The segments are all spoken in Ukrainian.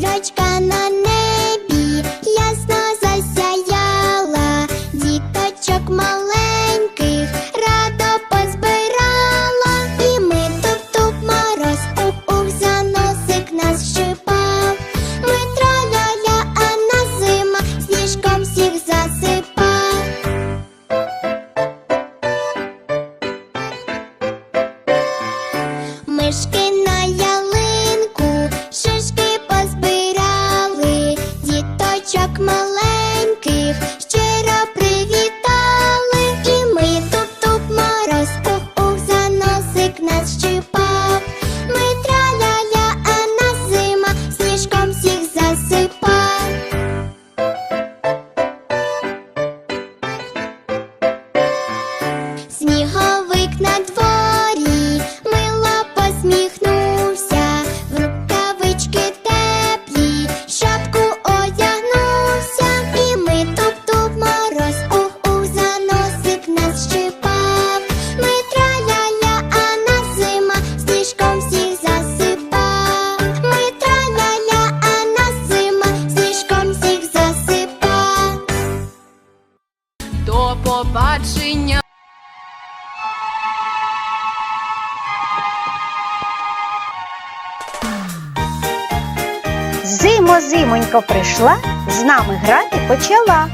広い時間の До побачення. Зимо зимонько прийшла, з нами грати почала.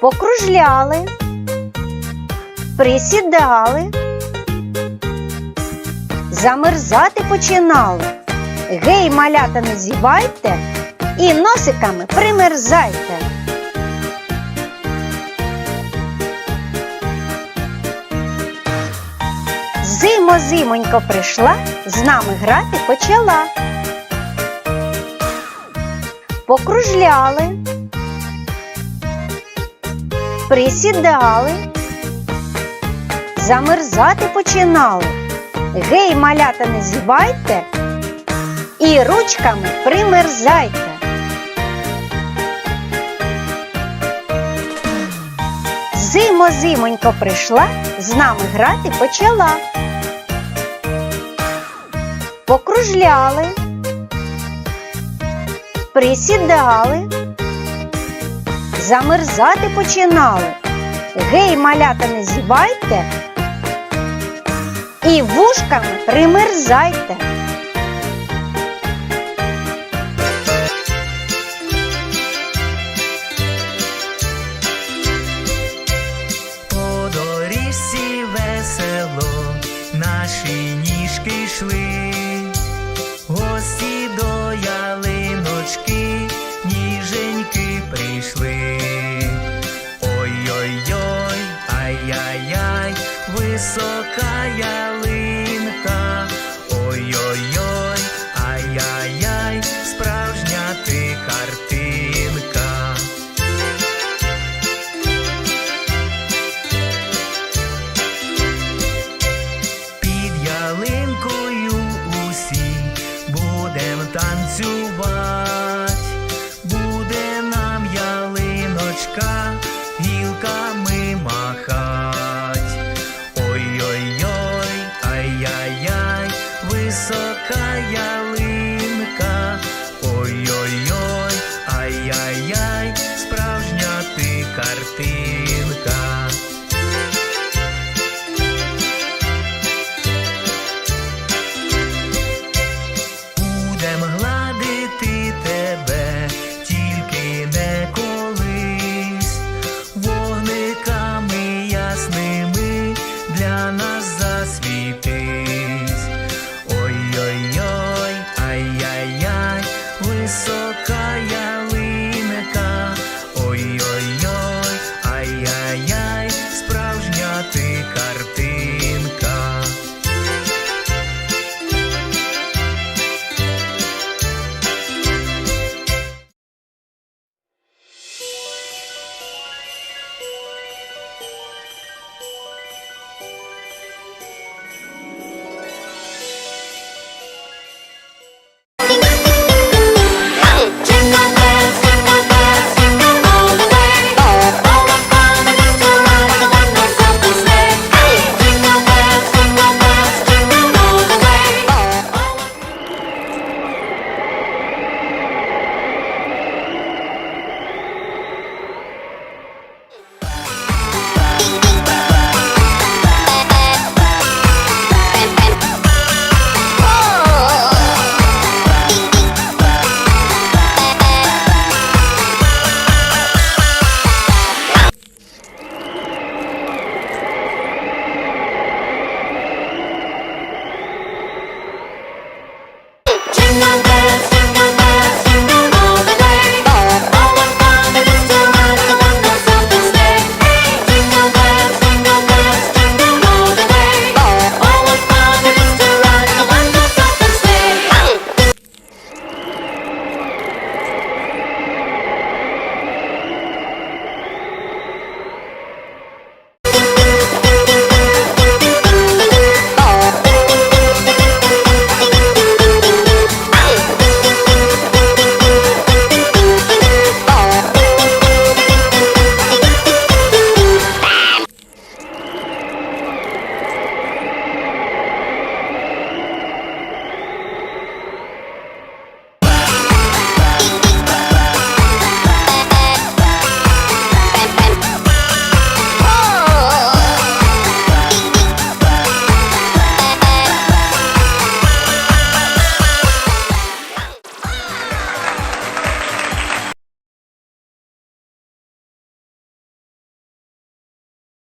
Покружляли, присідали, замерзати починали. Гей, малята, не зівайте і носиками примерзайте. Зимо зимонько прийшла, з нами грати почала покружляли, присідали, замерзати починали. Гей, малята, не зівайте і ручками примерзайте. Зимо зимонько прийшла, з нами грати почала. Покружляли присідали, замерзати починали. Гей, малята, не зівайте і вушками примерзайте. Висока